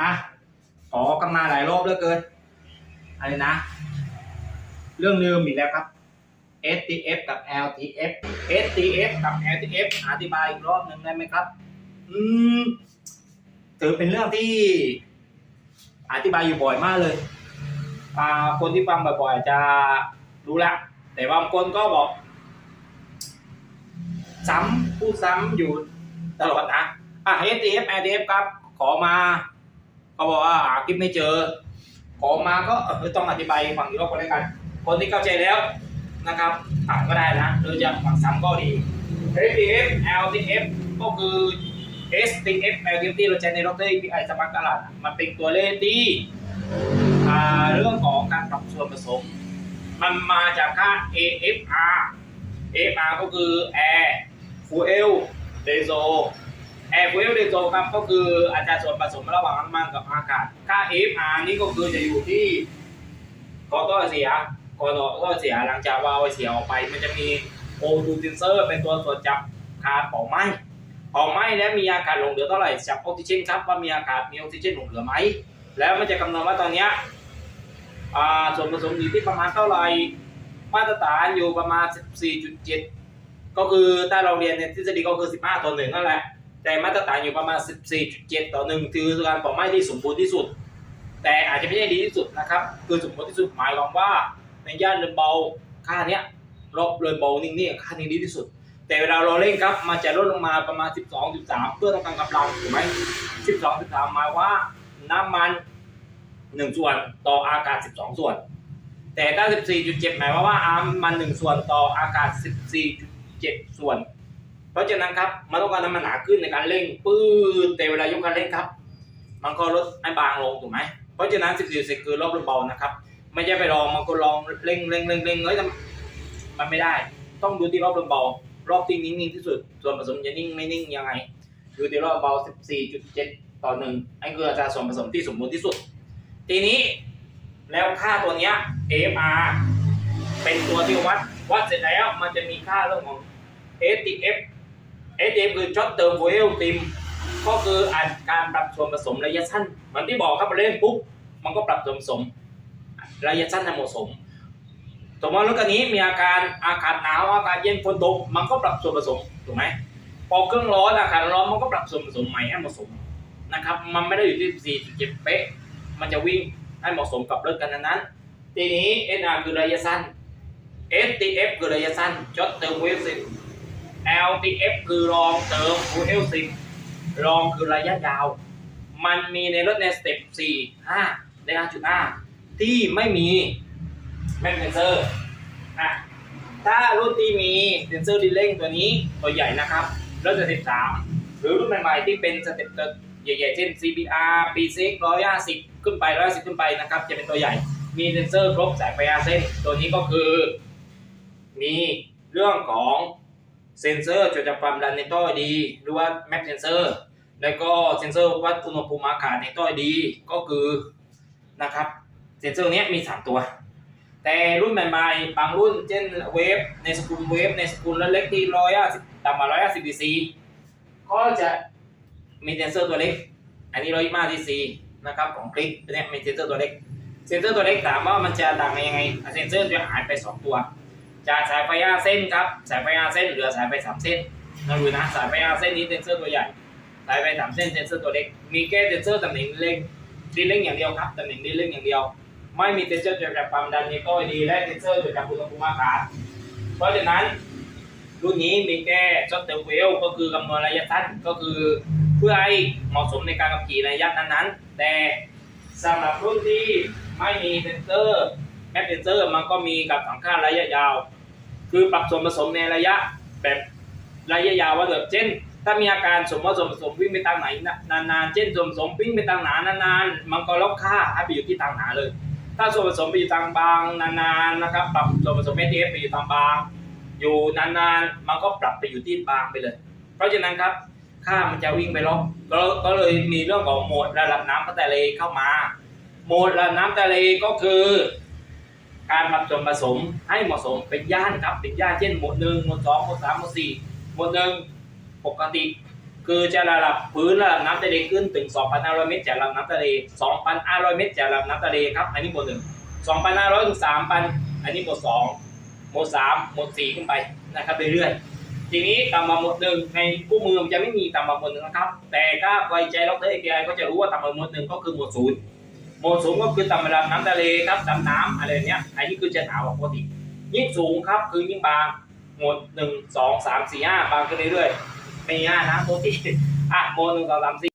อะขอกันมาหลายรอบเหลือเกินอะไรนะ เรื่องลืมอีกแล้วครับ STF กับ LTF STF กับ LTF อธิบายอีกรอบหนึ่งได้ไหมครับ อืมถือเป็นเรื่องที่ อธิบายอยู่บ่อยมากเลยคนที่ฟังบ่อยๆจะรู้ละ แต่บางคนก็บอก ซ้ำพูดซ้ำอยู่ตลอดนะอะ STF LTF ครับ ขอมา เขาบอกว่าหาคลิปไม่เจอ ขอมาก็ต้องอธิบายฟังอีกรอบก็แล้วกัน คนที่เข้าใจแล้วนะครับถามก็ได้นะหรือจะฟังซ้ำก็ดี STF LTF ก็คือ STF LTF ที่เราใช้ในรถที่พี่ไอสมัครตลาด มันเป็นตัวเลขที่เรื่องของการปรับส่วนผสม มันมาจากค่า AFR AFR ก็คือ Air Fuel Diesel Air Fuel Diesel ครับก็คืออัตราส่วนผสมระหว่างน้ำมันกับอากาศ ค่า FR นี่ก็คือจะอยู่ที่กอต้อเสียกอต้อเสียหลังจากวาเอาไอเสียออกไป มันจะมี O2 sensor เป็นตัวตรวจจับการเผาไหม้เผาไหมแล้วมีอากาศหลงเหลือเท่าไหร่จับออกซิเจนครับว่ามีอากาศมีออกซิเจนหลงเหลือไหมแล้วมันจะกำหนดว่าตอนนี้อ่าส่วนผสมอยู่ที่ประมาณเท่าไหร่มาตรฐานอยู่ประมาณ 14.7 ก็คือถ้าเราเรียนในทฤษฎีก็คือ 15ต่อหนึ่งนั่นแหละ แต่มาตรฐานอยู่ประมาณ 14.7 ต่อหนึ่งคือการเผาไม้ที่สมบูรณ์ที่สุด แต่อาจจะไม่ใช่ดีที่สุดนะครับ คือสมบูรณ์ที่สุดหมายความว่าในย่านเรือนเบาค่าเนี้ยรอบเรือนเบานิ่งนี่ค่านี้ดีที่สุด แต่เวลาเราเร่งครับมันจะลดลงมาประมาณ 12 13 เพื่อต้องการกำลังถูกไหม12 13 หมายว่าน้ำมัน 1 ส่วนต่ออากาศ 12 ส่วน แต่ถ้า14.7 หมายความว่าอามัน 1 ส่วนต่ออากาศ 14.7 ส่วน ราะฉะนั้นครับมันต้องการน้ำมันหนาขึ้นในการเร่งปื้ดแต่เวลายกคันเร่งครับ มันก็ลดให้บางลงถูกไหมเพราะฉะนั้น 14คือรอบเบาๆนะครับ ไม่ใช่ไปลองมันก็ลองเร่งเร่งเร่งเร่งเฮ้ยมันไม่ได้ ต้องดูที่รอบเบารอบที่นิ่งๆที่สุด ส่วนผสมจะนิ่งไม่นิ่งยังไงดูที่รอบเบา 14.7 ต่อหนึ่งอันคืออัตราส่วนผสมที่สมบูรณ์ที่สุด ทีนี้แล้วค่าตัวเนี้ย AFR เป็นตัวที่วัดวัดเสร็จแล้วมันจะมีค่าเรื่องของ STF STF คือช็อตเติมโวลติมก็คืออันการปรับส่วนผสมระยะสั้นเหมือนที่บอกครับเล่นปุ๊บมันก็ปรับส่วนผสมระยะสั้นให้เหมาะสมสมมติรถคันนี้มีอาการอากาศหนาวอากาศเย็นฝนตกมันก็ปรับส่วนผสมถูกไหมพอเครื่องร้อนอากาศร้อนมันก็ปรับส่วนผสมใหม่ให้เหมาะสมนะครับ มันไม่ได้อยู่ที่4.7เป๊ะมันจะวิ่งให้เหมาะสมกับรถคันนั้นทีนี้ SR คือระยะสั้น STF คือระยะสั้นช็อตเติมเวลสิ LTF คือรองเติมฟูเอลสิรองคือระยะยาว มันมีในรถในสเต็ป4 5ใน5.5 ที่ไม่มีแมกเซนเซอร์อะถ้ารุ่นที่มีเซนเซอร์ดีเร่งตัวนี้ตัวใหญ่นะครับรถจะ13หรือรุ่นใหม่ๆที่เป็นสเต็ปตัวใหญ่ๆ เช่น CBR P6 150 ขึ้นไป 110 ขึ้นไปนะครับ จะเป็นตัวใหญ่ มีเซนเซอร์ครบสายไฟอาเส้นตัวนี้ก็คือ มีเรื่องของ เซนเซอร์จดจำความดันในท่อดี หรือว่าแม็กเซนเซอร์ แล้วก็เซนเซอร์วัดอุณหภูมิอากาศในท่อดี ก็คือนะครับเซนเซอร์นี้มี 3 ตัว แต่รุ่นใหม่ๆ บางรุ่นเช่นเวฟในสกุลเวฟในสกุลเล็กที่ร้อยสิบต่ำกว่าร้อยสิบดีซีก็จะมีเซนเซอร์ตัวเล็ก อันนี้ร้อยมาดีซีนะครับของคลิกเนี่ยมีเซนเซอร์ตัวเล็ก เซนเซอร์ตัวเล็กถามว่ามันจะต่างกันยังไง เซนเซอร์จะหายไป 2 ตัว จากสายไฟห้าเส้นครับ สายไฟห้าเส้นเหลือสายไฟสามเส้นนะดูนะ สายไฟห้าเส้นนี้เซนเซอร์ตัวใหญ่ สายไฟสามเส้นเซนเซอร์ตัวเล็ก มีแค่เซนเซอร์ตำแหน่งเล็งดีเล็งอย่างเดียวครับตำแหน่งดีเล็งอย่างเดียว ไม่มีเซนเซอร์เกี่ยวกับความดันในก้อยดีและเซนเซอร์เกี่ยวกับอุณหภูมิอากาศ เพราะฉะนั้นรุ่นนี้มีแค่ช็อตเตอร์เวลก็คือกำนวณระยะสั้นก็คือเพื่อให้เหมาะสมในการขับขี่ในระยะนั้นๆ แต่สำหรับรุ่นที่ไม่มีเซนเซอร์แม็กเซนเซอร์มันก็มีกับสังค่าระยะยาว คือปรับส่วนผสมในระยะแบบระยะยาวว่าเกิดเช่น ถ้ามีอาการสมมติส่วนผสมวิ่งไปทางไหนนานๆ เช่นส่วนผสมวิ่งไปทางหนานานๆ มันก็ล็อกค่าให้ไปอยู่ที่ทางหนาเลย ถ้าส่วนผสมไปอยู่ทางบางนานๆนะครับ ปรับส่วนผสม ATF ไปอยู่ทางบาง อยู่นานๆ มันก็ปรับไปอยู่ที่บางไปเลย เพราะฉะนั้นครับค่ามันจะวิ่งไปล็อกก็ก็เลยมีเรื่องของโหมดระดับน้ำทะเลเข้ามา โหมดระดับน้ำทะเลก็คือ การปรับส่วนผสมให้เหมาะสมเป็นย่านครับเป็นย่านเช่นหมวดหนึ่งหมวดสองหมวดสามหมวดสี่หมวดหนึ่งปกติ คือจะระดับพื้นระดับน้ำทะเลขึ้นถึง 2,500 เมตรจากระดับน้ำทะเล 2,500 เมตรจากระดับน้ำทะเลครับ อันนี้หมวดหนึ่ง2,500ถึง3,000 อันนี้หมวดสองหมวดสามหมวดสี่ขึ้นไปนะครับเรื่อยๆทีนี้ต่ำมาหมวดหนึ่งในคู่มือมันจะไม่มีต่ำมาหมวดหนึ่งนะครับ แต่ถ้าไว้ใจดรเอพีไอก็จะรู้ว่าต่ำมาหมวดหนึ่งก็คือหมวดศูนย์ หมาะสูงก็คือต่ำระดับน้ำทะเลครับดำน้ำอะไรเนี้ยอันนี้คือจะหนาวกว่าปกติ ยิ่งสูงครับคือยิ่งบางหมดหนึ่งสองสามสี่ห้าบางขึ้นเรื่อยๆไม่ง่ายนะปกติอะโมหนึ่งสองสามสี่